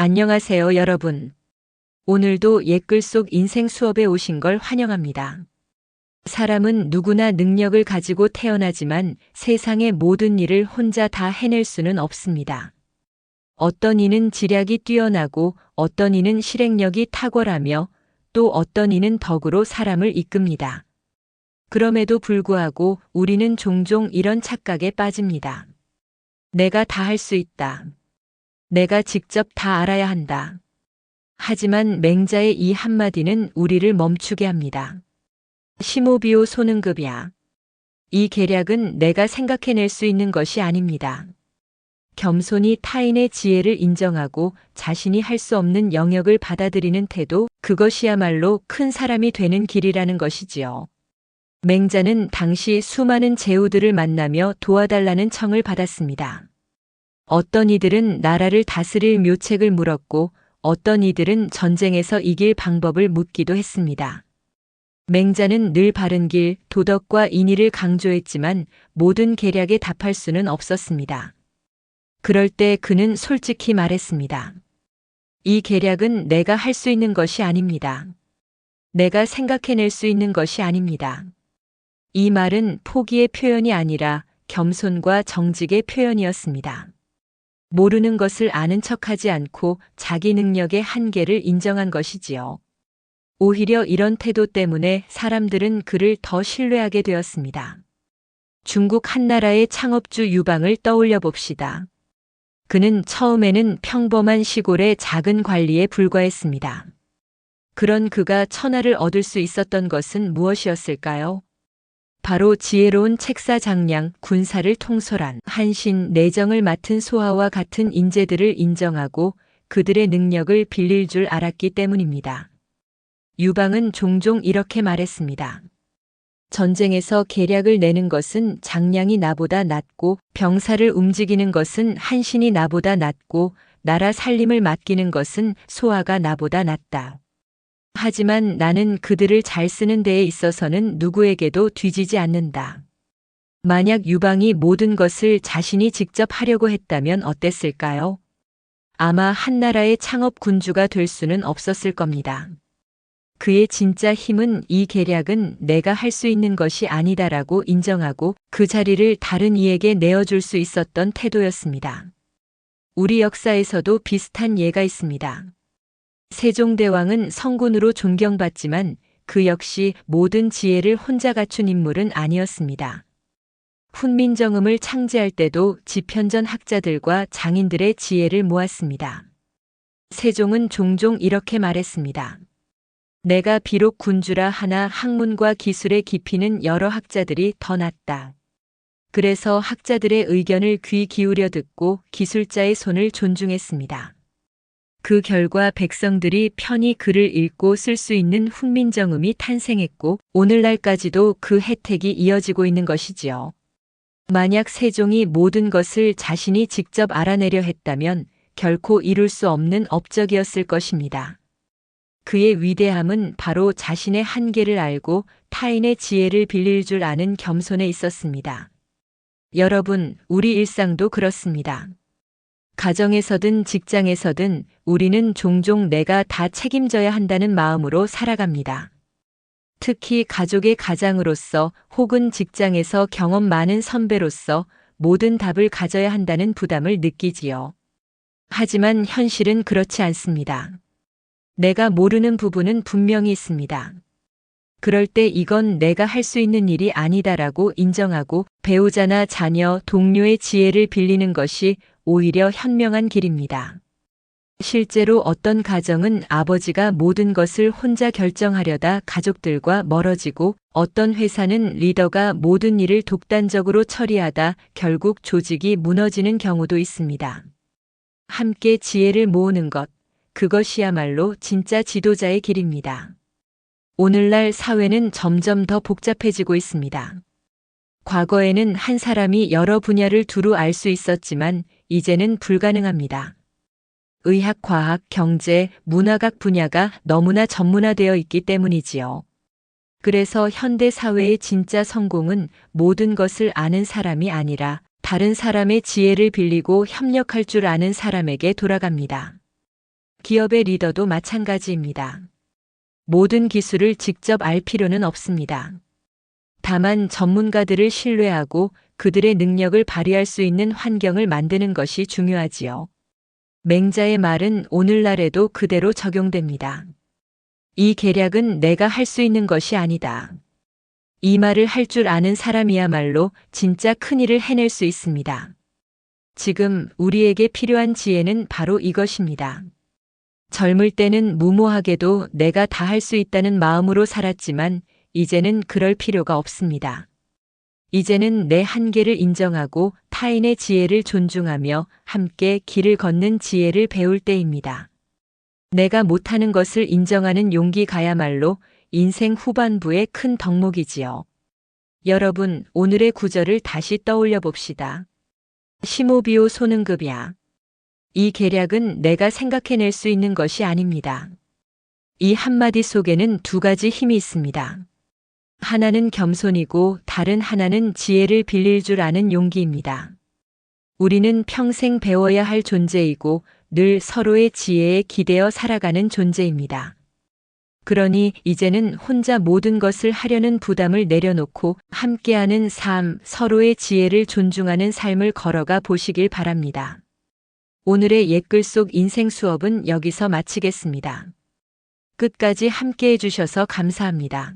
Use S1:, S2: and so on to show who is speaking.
S1: 안녕하세요, 여러분. 오늘도 옛글 속 인생 수업에 오신 걸 환영합니다. 사람은 누구나 능력을 가지고 태어나지만 세상의 모든 일을 혼자 다 해낼 수는 없습니다. 어떤 이는 지략이 뛰어나고 어떤 이는 실행력이 탁월하며 또 어떤 이는 덕으로 사람을 이끕니다. 그럼에도 불구하고 우리는 종종 이런 착각에 빠집니다. 내가 다 할 수 있다. 내가 직접 다 알아야 한다. 하지만 맹자의 이 한마디는 우리를 멈추게 합니다. 시모비오 소능급이야. 이 계략은 내가 생각해낼 수 있는 것이 아닙니다. 겸손히 타인의 지혜를 인정하고 자신이 할 수 없는 영역을 받아들이는 태도, 그것이야말로 큰 사람이 되는 길이라는 것이지요. 맹자는 당시 수많은 제후들을 만나며 도와달라는 청을 받았습니다. 어떤 이들은 나라를 다스릴 묘책을 물었고 어떤 이들은 전쟁에서 이길 방법을 묻기도 했습니다. 맹자는 늘 바른 길, 도덕과 인의를 강조했지만 모든 계략에 답할 수는 없었습니다. 그럴 때 그는 솔직히 말했습니다. 이 계략은 내가 할 수 있는 것이 아닙니다. 내가 생각해낼 수 있는 것이 아닙니다. 이 말은 포기의 표현이 아니라 겸손과 정직의 표현이었습니다. 모르는 것을 아는 척하지 않고 자기 능력의 한계를 인정한 것이지요. 오히려 이런 태도 때문에 사람들은 그를 더 신뢰하게 되었습니다. 중국 한나라의 창업주 유방을 떠올려 봅시다. 그는 처음에는 평범한 시골의 작은 관리에 불과했습니다. 그런 그가 천하를 얻을 수 있었던 것은 무엇이었을까요? 바로 지혜로운 책사 장량, 군사를 통솔한 한신 내정을 맡은 소하와 같은 인재들을 인정하고 그들의 능력을 빌릴 줄 알았기 때문입니다. 유방은 종종 이렇게 말했습니다. 전쟁에서 계략을 내는 것은 장량이 나보다 낫고 병사를 움직이는 것은 한신이 나보다 낫고 나라 살림을 맡기는 것은 소아가 나보다 낫다. 하지만 나는 그들을 잘 쓰는 데에 있어서는 누구에게도 뒤지지 않는다. 만약 유방이 모든 것을 자신이 직접 하려고 했다면 어땠을까요? 아마 한나라의 창업 군주가 될 수는 없었을 겁니다. 그의 진짜 힘은 이 계략은 내가 할 수 있는 것이 아니다라고 인정하고 그 자리를 다른 이에게 내어줄 수 있었던 태도였습니다. 우리 역사에서도 비슷한 예가 있습니다. 세종대왕은 성군으로 존경받지만 그 역시 모든 지혜를 혼자 갖춘 인물은 아니었습니다. 훈민정음을 창제할 때도 지편전 학자들과 장인들의 지혜를 모았습니다. 세종은 종종 이렇게 말했습니다. 내가 비록 군주라 하나 학문과 기술의 깊이는 여러 학자들이 더 낫다. 그래서 학자들의 의견을 귀 기울여 듣고 기술자의 손을 존중했습니다. 그 결과 백성들이 편히 글을 읽고 쓸 수 있는 훈민정음이 탄생했고 오늘날까지도 그 혜택이 이어지고 있는 것이지요. 만약 세종이 모든 것을 자신이 직접 알아내려 했다면 결코 이룰 수 없는 업적이었을 것입니다. 그의 위대함은 바로 자신의 한계를 알고 타인의 지혜를 빌릴 줄 아는 겸손에 있었습니다. 여러분, 우리 일상도 그렇습니다. 가정에서든 직장에서든 우리는 종종 내가 다 책임져야 한다는 마음으로 살아갑니다. 특히 가족의 가장으로서 혹은 직장에서 경험 많은 선배로서 모든 답을 가져야 한다는 부담을 느끼지요. 하지만 현실은 그렇지 않습니다. 내가 모르는 부분은 분명히 있습니다. 그럴 때 이건 내가 할 수 있는 일이 아니다라고 인정하고 배우자나 자녀, 동료의 지혜를 빌리는 것이 오히려 현명한 길입니다. 실제로 어떤 가정은 아버지가 모든 것을 혼자 결정하려다 가족들과 멀어지고 어떤 회사는 리더가 모든 일을 독단적으로 처리하다 결국 조직이 무너지는 경우도 있습니다. 함께 지혜를 모으는 것, 그것이야말로 진짜 지도자의 길입니다. 오늘날 사회는 점점 더 복잡해지고 있습니다. 과거에는 한 사람이 여러 분야를 두루 알 수 있었지만 이제는 불가능합니다. 의학, 과학, 경제, 문화각 분야가 너무나 전문화되어 있기 때문이지요. 그래서 현대 사회의 진짜 성공은 모든 것을 아는 사람이 아니라 다른 사람의 지혜를 빌리고 협력할 줄 아는 사람에게 돌아갑니다. 기업의 리더도 마찬가지입니다. 모든 기술을 직접 알 필요는 없습니다. 다만 전문가들을 신뢰하고 그들의 능력을 발휘할 수 있는 환경을 만드는 것이 중요하지요. 맹자의 말은 오늘날에도 그대로 적용됩니다. 이 계략은 내가 할 수 있는 것이 아니다. 이 말을 할 줄 아는 사람이야말로 진짜 큰일을 해낼 수 있습니다. 지금 우리에게 필요한 지혜는 바로 이것입니다. 젊을 때는 무모하게도 내가 다 할 수 있다는 마음으로 살았지만 이제는 그럴 필요가 없습니다. 이제는 내 한계를 인정하고 타인의 지혜를 존중하며 함께 길을 걷는 지혜를 배울 때입니다. 내가 못하는 것을 인정하는 용기가야말로 인생 후반부의 큰 덕목이지요. 여러분, 오늘의 구절을 다시 떠올려 봅시다. 시모비오 소능급야. 이 계략은 내가 생각해낼 수 있는 것이 아닙니다. 이 한마디 속에는 두 가지 힘이 있습니다. 하나는 겸손이고 다른 하나는 지혜를 빌릴 줄 아는 용기입니다. 우리는 평생 배워야 할 존재이고 늘 서로의 지혜에 기대어 살아가는 존재입니다. 그러니 이제는 혼자 모든 것을 하려는 부담을 내려놓고 함께하는 삶, 서로의 지혜를 존중하는 삶을 걸어가 보시길 바랍니다. 오늘의 옛글 속 인생 수업은 여기서 마치겠습니다. 끝까지 함께 해 주셔서 감사합니다.